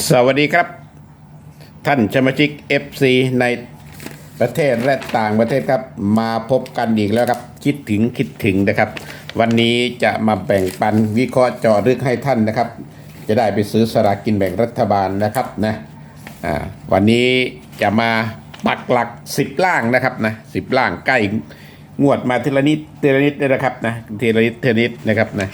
สวัสดีครับ ท่านสมาชิก FC ในประเทศและต่างประเทศครับ มาพบกันอีกแล้วครับ คิดถึงคิดถึงนะครับ วันนี้จะมาแบ่งปันวิเคราะห์เจอลึกให้ท่านนะครับ จะได้ไปซื้อสลากกินแบ่งรัฐบาลนะครับนะอ่าวันนี้จะมาปักหลักสิบล่างนะครับนะสิบล่างใกล้งวดมาทีละนิดทีละนิดนะครับนะทีละนิดทีละนิดนะครับนะ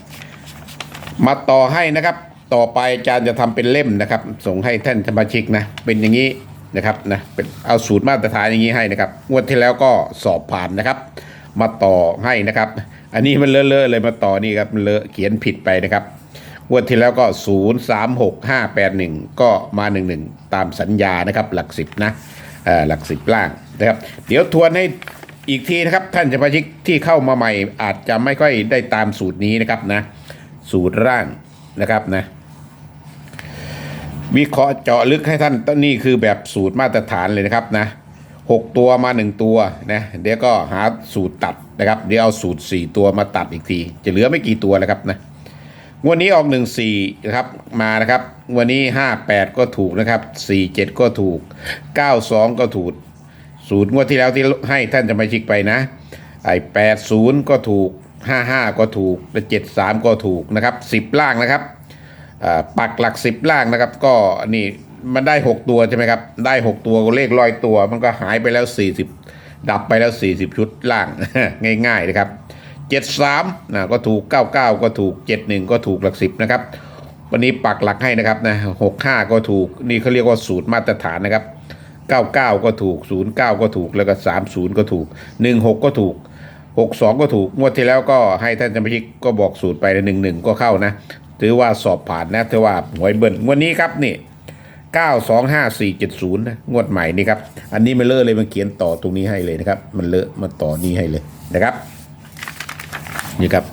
มาต่อให้นะครับ ต่อไปอาจารย์จะทำเป็นเล่มนะครับ ส่งให้ท่านสมาชิกนะ เป็นอย่างนี้นะครับนะเป็นเอาสูตรมาตรฐานอย่างนี้ให้นะครับ งวดที่แล้วก็สอบผ่านนะครับ มาต่อให้นะครับ อันนี้มันเลอะๆเลยมาต่อนี่ครับเลอะเขียนผิดไปนะครับงวดที่แล้วก็ 0 3 6 5 8 1 ก็มา 1 1 ตามสัญญานะครับ หลักสิบนะเออหลักสิบล่างนะครับ เดี๋ยวทวนให้อีกทีนะครับ ท่านสมาชิกที่เข้ามาใหม่อาจจะไม่ค่อยได้ตามสูตรนี้นะครับนะ สูตรร่างนะครับนะ วิเคราะห์เจาะลึกให้ท่านนี่คือแบบสูตรมาตรฐานเลยนะครับนะหกตัวมาหนึ่งตัวนะเดี๋ยวก็หาสูตรตัดนะครับเดี๋ยวเอาสูตรสี่ตัวมาตัดอีกที จะเหลือไม่กี่ตัวแล้วครับนะงวันนี้ออกหนึ่งสี่นะครับมานะครับวันนี้ห้าแปดก็ถูกนะครับสี่เจ็ดก็ถูกเก้าสองก็ถูก สูตรงวดที่แล้วที่ให้ท่านจะมาชิกไปนะไอ้แปดศูนย์ก็ถูกห้าห้าก็ถูกและเจ็ดสามก็ถูกนะครับสิบล่างนะครับ ปักหลักสิบล่างนะครับ ก็นี่มันได้หกตัวใช่ไหมครับ ได้หกตัวก็เลขร้อยตัว มันก็หายไปแล้วสี่สิบดับไปแล้วสี่สิบชุดล่าง ง่ายๆนะครับเจ็ดสามนะก็ถูกเก้าเก้าก็ถูกเจ็ดหนึ่งก็ถูกหลักสิบนะครับ วันนี้ปักหลักให้นะครับนะหกห้าก็ถูกนี่เขาเรียกว่าสูตรมาตรฐานนะครับ 99 ก็ถูก 09 ก็ถูกแล้วก็ 30 ก็ถูก 16 ก็ถูก 62 ก็ถูกงวดที่แล้วก็ให้ท่านสมาชิกก็บอกสูตรไปหนึ่งหนึ่งก็เข้านะ ถือว่าสอบผ่านนะถือว่าหวยเบิ้ลงวดนี้ครับนี่925470นะงวดใหม่นี่ครับอันนี้มันเลอะเลยมันเขียนต่อตรงนี้ให้เลยนะครับ มันเลอะมาต่อนี้ให้เลยนะครับนี่ครับ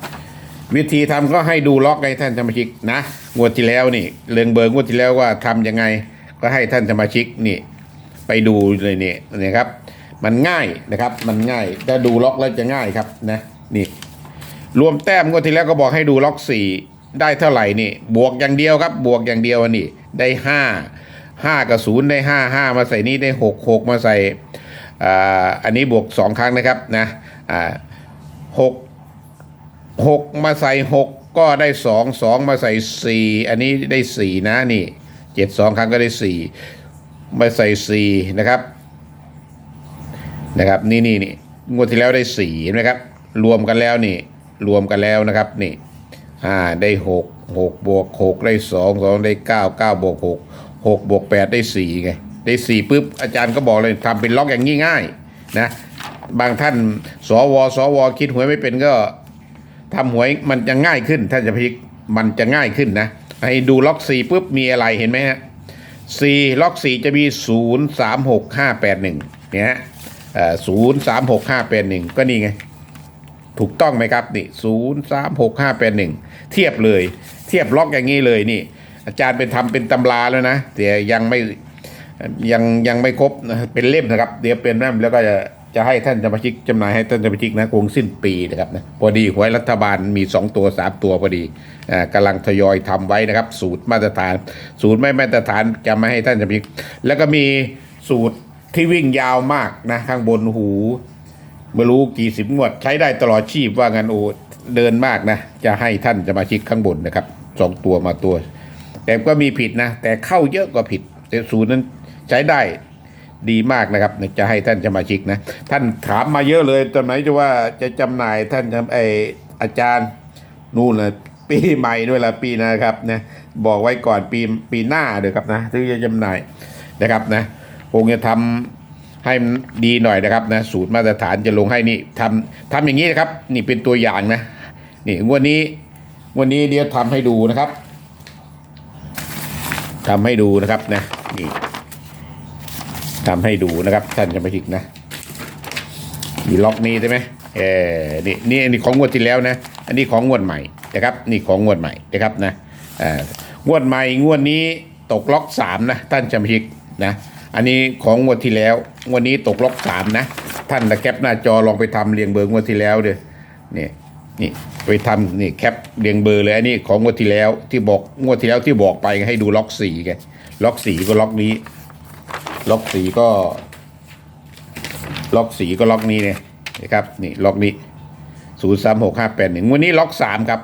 วิธีทำก็ให้ดูล็อกให้ท่านสมาชิกนะงวดที่แล้วนี่เรืองเบิร์งวดที่แล้วว่าทำยังไง ก็ให้ท่านสมาชิกนี่ไปดูเลยเนี่ยนะครับ มันง่ายนะครับ มันง่ายถ้าดูล็อกแล้วจะง่ายครับนะนี่รวมแต้มงวดที่แล้วก็บอกให้ดูล็อกสี่ ได้เท่าไหร่นี่ บวกอย่างเดียวครับ บวกอย่างเดียวอันนี่ได้ห้าห้ากับศูนย์ได้ห้าห้ามาใส่นี่ได้หกหกมาใส่อ่าอันนี้บวกสองครั้งนะครับนะอ่าหกหกมาใส่หกก็ได้สองสองมาใส่สี่อันนี้ได้สี่นะนี่เจ็ดสองครั้งก็ได้สี่มาใส่สี่นะครับนะครับนี่นี่นี่งวดที่แล้วได้สี่เห็นไหมครับ รวมกันแล้วนี่ รวมกันแล้วนะครับนี่ อ่าได้หกหกบวกหกได้สองสองได้เก้าเก้าบวกหกหกบวกแปดได้สี่ไงได้สี่ปุ๊บอาจารย์ก็บอกเลยทำเป็นล็อกอย่างง่ายๆนะบางท่านสวสวคิดหวยไม่เป็นก็ทำหวยมันจะง่ายขึ้น ถ้าจะพลิกมันจะง่ายขึ้นนะให้ดูล็อกสี่ปุ๊บมีอะไรเห็นไหมฮะสี่ล็อกสี่จะมีศูนย์สามหกห้าแปดหนึ่งเนี่ยฮะศูนย์สามหกห้าแปดหนึ่งก็นี่ไง ถูกต้องไหมครับนี่ศูนย์สามหกห้าแปดหนึ่งเทียบเลย เทียบล็อกอย่างนี้เลยนี่ อาจารย์เป็นทำเป็นตำราแล้วนะแต่ยังไม่ยังยังไม่ครบนะเป็นเล่มนะครับ เดี๋ยวเป็นเล่มแล้วก็จะจะให้ท่านสมาชิกจำหน่ายให้ท่านสมาชิกนะคงสิ้นปีนะครับนะพอดีหวยรัฐบาลมี 2 ตัว 3 ตัวพอดีอ่ากำลังทยอยทำไว้นะครับ สูตรมาตรฐาน สูตรไม่มาตรฐานจะมาให้ท่านสมาชิก แล้วก็มีสูตรที่วิ่งยาวมากนะข้างบนหู ไม่รู้กี่สิบงวดใช้ได้ตลอดชีพว่างันโอเดินมากนะ จะให้ท่านสมาชิกข้างบนนะครับสองตัวมาตัว แต่ก็มีผิดนะ แต่เข้าเยอะกว่าผิด แต่ศูนย์นั้นใช้ได้ดีมากนะครับ จะให้ท่านสมาชิกนะ ท่านถามมาเยอะเลยตอนไหนจะว่าจะจำหน่ายท่านทำไออาจารย์นู่นเลยปีใหม่ด้วยละปีนะครับนะบอกไว้ก่อนปีปีหน้าเดี๋ยวครับนะถึงจะจำหน่ายนะครับนะคงจะทำ ให้มันดีหน่อยนะครับนะสูตรมาตรฐานจะลงให้นี่ทำทำอย่างนี้นะครับ นี่เป็นตัวอย่างนะนี่งวันนี้งวันนี้เดี๋ยวทำให้ดูนะครับทำให้ดูนะครับนะนี่ทำให้ดูนะครับท่านจะมาชิกนะมีล็อกนี้ใช่ไหมเออนี่นี่อันนี้ของงวดที่แล้วนะ อันนี้ของงวดใหม่นะครับ นี่ของงวดใหม่นะครับนะอ่างวดใหม่งวดนี้ตกล็อกสามนะท่านจะมาชิกนะ อันนี้ของงวดที่แล้ววดนี้ตกล็อกสามนะ ท่านตะแคปหน้าจอลองไปทำเรียงเบอร์งวดที่แล้วเด้อเนี่ยนี่ไปทำนี่แคปเรียงเบอร์เลยอันนี้ของงวดที่แล้วที่บอกงวดที่แล้วที่บอกไปให้ดูล็อกสีไงล็อกสี่ก็ล็อกนี้ ล็อกสีก็ ล็อกสีก็ล็อกนี้เนี่ยนะครับนี่ล็อกนี้ศูนย์สามหกห้าแปดหนึ่งวันนี้ล็อกสามครับ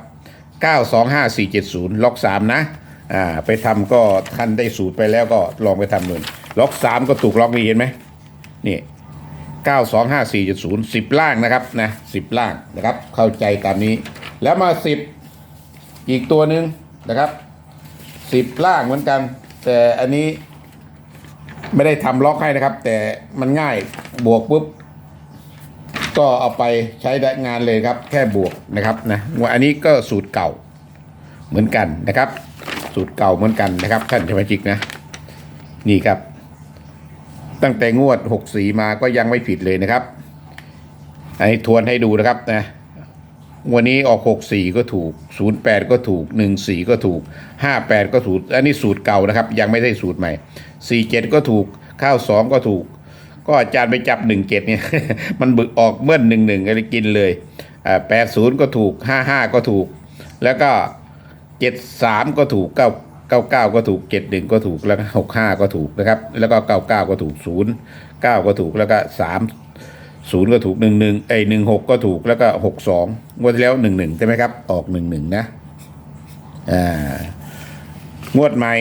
เก้าสองห้าสี่เจ็ดศูนย์ล็อกสามนะอ่าไปทำก็ท่านได้สูตรไปแล้วก็ลองไปทำดู ล็อกสามก็ถูกล็อกนี้เห็นไหมนี่เก้าสองห้าสี่จุดศูนย์สิบล่างนะครับนะสิบล่างนะครับ เข้าใจตามนี้ แล้วมาสิบอีกตัวหนึ่งนะครับสิบล่างเหมือนกัน แต่อันนี้ไม่ได้ทำล็อกให้นะครับ แต่มันง่ายบวกปุ๊บก็เอาไปใช้ได้งานเลยครับ แค่บวกนะครับนะอันนี้ก็สูตรเก่าเหมือนกันนะครับ สูตรเก่าเหมือนกันนะครับท่านสมาชิกนะ นี่ครับ ตั้งแต่งวด6สีมาก็ยังไม่ผิดเลยนะครับอันนี้ทวนให้ดูนะครับนะวันนี้ออก 6 4 ก็ถูก 08 ก็ถูก 1 4 ก็ถูก 58 ก็ถูก อันนี้สูตรเก่านะครับ ยังไม่ได้สูตรใหม่ 47 ก็ถูกข้าว2ก็ถูก ก็อาจารย์ไปจับ 17 เนี่ย มันบึกออกเมื่อนหนึ่งหนึ่งอะไรกินเลยอ่า80 ก็ถูก 55 ก็ถูก แล้วก็ 73 ก็ถูก 9 99ก็ถูก71ก็ถูกแล้วก็65ก็ถูกนะครับ แล้วก็99ก็ถูก0 9ก็ถูกแล้วก็3 0ก็ถูก11เอ้ย16ก็ถูกแล้วก็62งวดที่แล้ว11ใช่ไหมครับ ออก11นะอ่างวดใหม่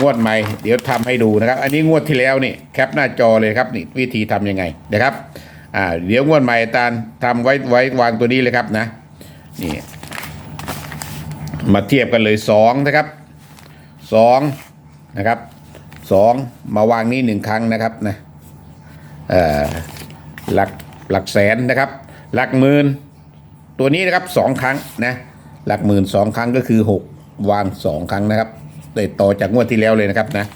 งวดใหม่ เดี๋ยวทำให้ดูนะครับ อันนี้งวดที่แล้วนี่แคปหน้าจอเลยครับนี่วิธีทำยังไงนะครับอ่าเดี๋ยวงวดใหม่อาจารย์ทำไว้ไว้วางตัวนี้เลยครับนะนี่มาเทียบกันเลยสองนะครับ สองนะครับสองมาวางนี้หนึ่งครั้งนะครับนะหลักหลักแสนนะครับ หลักหมื่นตัวนี้นะครับสองครั้งนะหลักหมื่นสองครั้งก็คือหกวางสองครั้งนะครับได้ต่อจากงวดที่แล้วเลยนะครับนะ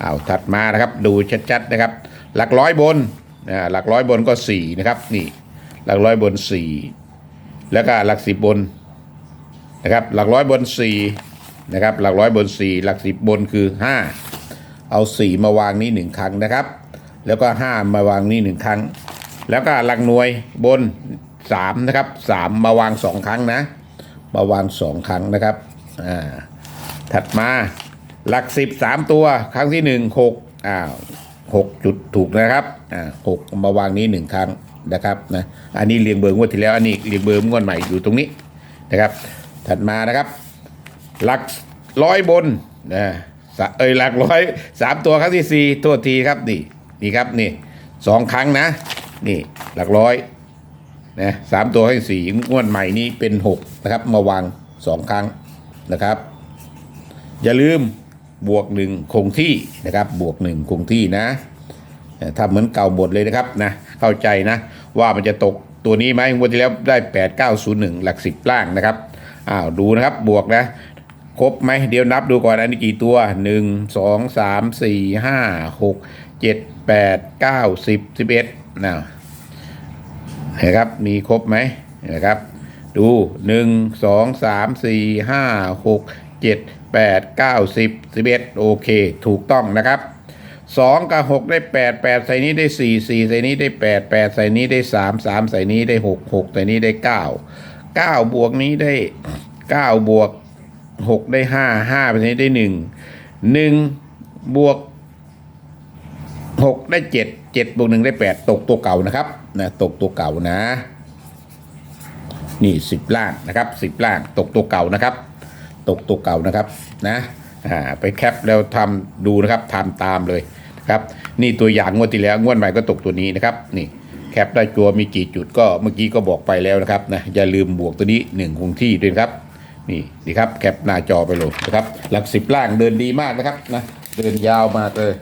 เอาถัดมานะครับดูชัดๆนะครับ หลักร้อยบนนะหลักร้อยบนก็สี่นะครับนี่หลักร้อยบนสี่แล้วก็หลักสิบบนนะครับหลักร้อยบน4 นะครับหลักร้อยบน 4 หลักสิบบนคือ 5 เอา 4 มาวางนี้หนึ่งครั้งนะครับ แล้วก็ 5 มาวางนี้หนึ่งครั้ง แล้วก็หลักหน่วยบน 3 นะครับ 3 มาวาง 2 ครั้งนะ มาวาง 2 ครั้งนะครับอ่าถัดมาหลัก 10 3 ตัวครั้งที่ 1 6อ้าว6จุดถูกนะครับอ่าหกมาวางนี้ 1 ครั้งนะครับนะอันนี้เรียงเบอร์งวดที่แล้วอันนี้เรียงเบอร์งวดใหม่อยู่ตรงนี้นะครับ ถัดมานะครับ หลักร้อยบนนะเอ้ยหลักร้อยสามตัวครั้งที่สี่ตัวทีครับนี่นี่ครับนี่สองครั้งนะ นี่หลักร้อยนะสามตัวครั้งที่สี่งวดใหม่นี้เป็นหกนะครับมาวางสองครั้งนะครับ อย่าลืมบวกหนึ่งคงที่นะครับ บวกหนึ่งคงที่นะทำเหมือนเก่าบทเลยนะครับนะเข้าใจนะว่ามันจะตกตัวนี้ไหมงวดที่แล้วได้ 8901 หลักสิบล่างนะครับอ้าวดูนะครับบวกนะ ครบไหมเดี๋ยวนับดูก่อนอันนี้กี่ตัว1 2 3 4 5 6 7 8 9 10 11นะเห็นครับมีครบไหมนะครับ ดู1 2 3 4 5 6 7 8 9 10 11โอเค ถูกต้องนะครับ2กับ6ได้8 8ใส่นี้ได้4 4ใส่นี้ได้8 8ใส่นี้ได้3 3ใส่นี้ได้6 6ใส่นี้ได้9 9บวกนี้ได้9บวก 6ได้5 5ใส่นี้ได้1 1บวก6ได้7 7บวก1ได้8ตกตัวเก่านะครับนะตกตัวเก่านะ นี่10ล่างนะครับ10ล่างตกตัวเก่านะครับ ตกตัวเก่านะครับนะอ่าไปแคปแล้วทำดูนะครับทำตามเลยนะครับ นี่ตัวอย่างงวดที่แล้วงวดใหม่ก็ตกตัวนี้นะครับ นี่แคปได้ตัวมีกี่จุดก็เมื่อกี้ก็บอกไปแล้วนะครับนะอย่าลืมบวกตัวนี้หนึ่งคงที่ด้วยครับ นี่นี่ครับแคปหน้าจอไปเลยนะครับ หลักสิบล่างเดินดีมากนะครับนะเดินยาวมากเลย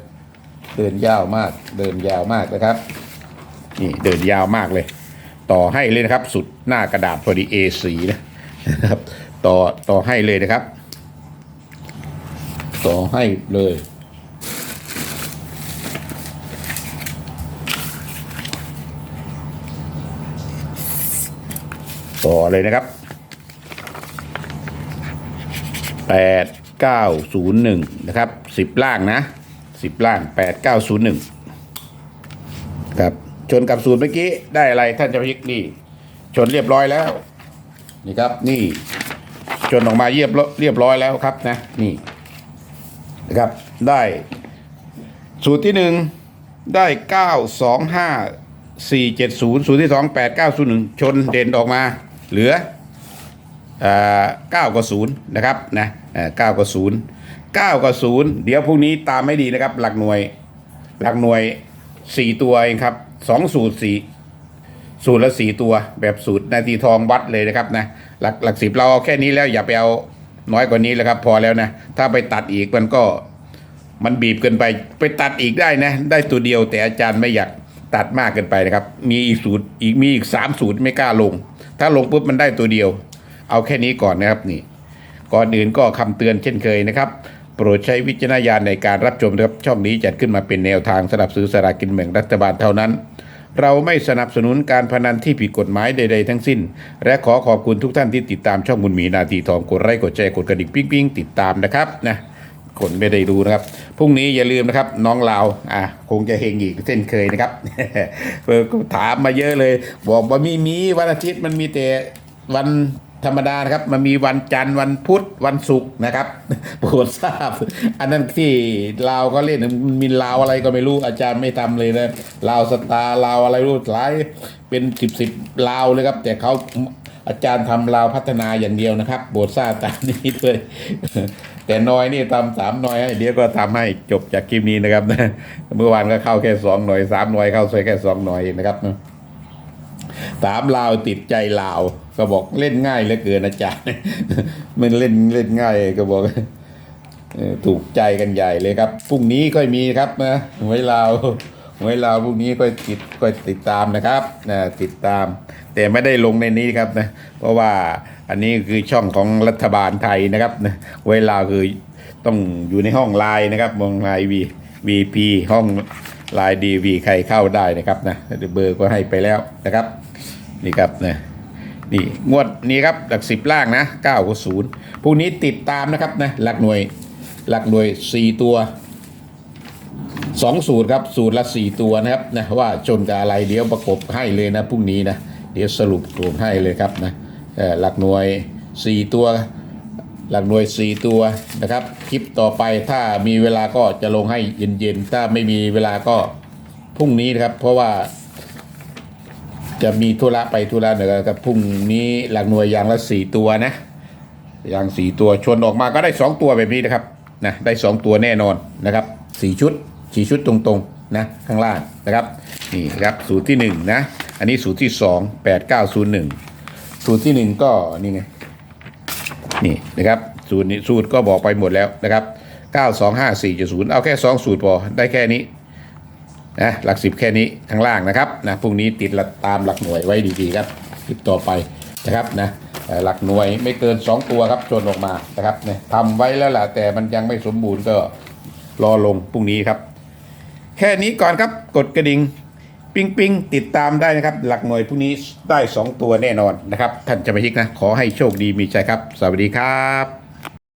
เดินยาวมาก เดินยาวมากนะครับ นี่เดินยาวมากเลย ต่อให้เลยนะครับ สุดหน้ากระดาษพอดี A4 นะครับ ต่อต่อให้เลยนะครับ ต่อให้เลยต่อเลยนะครับ แปดเก้าศูนย์หนึ่งนะครับสิบล่างนะสิบล่างแปดเก้าศูนย์หนึ่งครับ ชนกับศูนย์เมื่อกี้ ได้อะไรท่านจะพิกนี่ ชนเรียบร้อยแล้ว นี่ครับ นี่จนออกมาเรียบร้อยเรียบร้อยแล้วครับนะ นี่ นะครับ ได้ สูตรที่หนึ่งได้เก้าสองห้าสี่เจ็ดศูนย์สูตรที่สองแปดเก้าศูนย์หนึ่งชนเด่นออกมา เหลือ เก้ากับศูนย์นะครับนะเก้ากับศูนย์เก้ากับศูนย์เดี๋ยวพรุ่งนี้ตามไม่ดีนะครับ หลักหน่วยหลักหน่วยสี่ตัวเองครับสองสูตรสี่สูตรละสี่ตัวแบบสูตรนาทีทองวัดเลยนะครับนะหลักหลักสิบเราเอาแค่นี้แล้วอย่าไปเอาน้อยกว่านี้แล้วครับ พอแล้วนะ ถ้าไปตัดอีกมันก็มันบีบเกินไปไปตัดอีกได้นะ ได้ตัวเดียวแต่อาจารย์ไม่อยากตัดมากเกินไปนะครับ มีอีกสูตรอีกมีอีกสามสูตรไม่กล้าลง ถ้าลงปุ๊บมันได้ตัวเดียว เอาแค่นี้ก่อนนะครับนี่ ก่อนอื่นก็คำเตือนเช่นเคยนะครับ โปรดใช้วิจารณญาณในการรับชมนะครับช่องนี้จัดขึ้นมาเป็นแนวทางสำหรับซื้อสลากกินแบ่งรัฐบาลเท่านั้น เราไม่สนับสนุนการพนันที่ผิดกฎหมายใด ๆ ทั้งสิ้น และขอขอบคุณทุกท่านที่ติดตามช่องบุญมีนาทีทองกดไลค์กดแชร์กดกระดิ่งปิ๊งปิ๊งติดตามนะครับนะคนไม่ได้ดูนะครับ พรุ่งนี้อย่าลืมนะครับ น้องลาวอะคงจะเฮงอีกเช่นเคยนะครับเพิ่นก็ถามมาเยอะเลย บอกว่ามีมีวันอาทิตย์มันมีแต่วัน ธรรมดานะครับ มันมีวันจันทร์วันพุธวันศุกร์นะครับโปรดทราบ อันนั้นที่ลาวก็เล่นมันมีลาวอะไรก็ไม่รู้อาจารย์ไม่ทำเลยนะลาวสตาร์ลาวอะไรรู้หลายเป็นสิบสิบลาวเลยครับ แต่เขาอาจารย์ทำลาวพัฒนาอย่างเดียวนะครับโปรดทราบตามนี้ด้วยแต่น้อยนี่ทำสามหน่อยให้เดี๋ยวก็ทำให้จบจากคลิปนี้นะครับเมื่อวานก็เข้าแค่สองหน่อยสามหน่อยเข้าใส่แค่สองหน่อยนะครับถามลาวติดใจลาว ก็บอกเล่นง่ายเหลือเกินอาจารย์มันเล่นเล่นง่ายก็บอกถูกใจกันใหญ่เลยครับพรุ่งนี้ค่อยมีครับนะหวยลาวหวยลาวพรุ่งนี้ค่อยติดค่อยติดตามนะครับนะติดตาม แต่ไม่ได้ลงในนี้ครับนะเพราะว่าอันนี้คือช่องของรัฐบาลไทยนะครับนะหวยลาวคือต้องอยู่ในห้องไลน์นะครับมองไลน์วีวีพีห้องไลน์ดีวีใครเข้าได้นะครับนะเบอร์ก็ให้ไปแล้วนะครับ นี่ครับนะ นี่งวดนี้ครับหลักสิบล่างนะเก้ากับศูนย์พวกนี้ติดตามนะครับนะหลักหน่วยหลักหน่วยสี่ตัวสองสูตรครับสูตรละสี่ตัวนะครับนะว่าชนกับอะไรเดี๋ยวประกบให้เลยนะพรุ่งนี้นะเดี๋ยวสรุปรวมให้เลยครับนะหลักหน่วยสี่ตัว หลักหน่วยสี่ตัวนะครับคลิปต่อไปถ้ามีเวลาก็จะลงให้เย็นๆถ้าไม่มีเวลาก็พรุ่งนี้นะครับ เพราะว่า จะมีธุระไปธุระหน่อยกับพรุ่งนี้หลักหน่วยยางละสี่ตัวนะยางสี่ตัวชนออกมาก็ได้สองตัวแบบนี้นะครับนะได้สองตัวแน่นอนนะครับสี่ชุดสี่ชุดตรงๆนะข้างล่างนะครับนี่ครับสูตรที่หนึ่งนะอันนี้สูตรที่สองแปดเก้าศูนย์หนึ่งสูตรที่หนึ่งก็นี่ไงนี่นะครับสูตรนี้สูตรก็บอกไปหมดแล้วนะครับเก้าสองห้าสี่จุดศูนย์เอาแค่สองสูตรพอได้แค่นี้ นะหลักสิบแค่นี้ข้างล่างนะครับนะพรุ่งนี้ติดตามหลักหน่วยไว้ดีๆครับคลิปต่อไปนะครับนะหลักหน่วยไม่เกิน 2 ตัวครับชนออกมานะครับเนี่ยทำไว้แล้วล่ะแต่มันยังไม่สมบูรณ์ก็รอลงพรุ่งนี้ครับ แค่นี้ก่อนครับกดกระดิ่งปิ้งปิ้งติดตามได้นะครับ หลักหน่วยพรุ่งนี้ได้ 2 ตัวแน่นอนนะครับท่านจะไปยิกนะ ขอให้โชคดีมีใจครับ สวัสดีครับ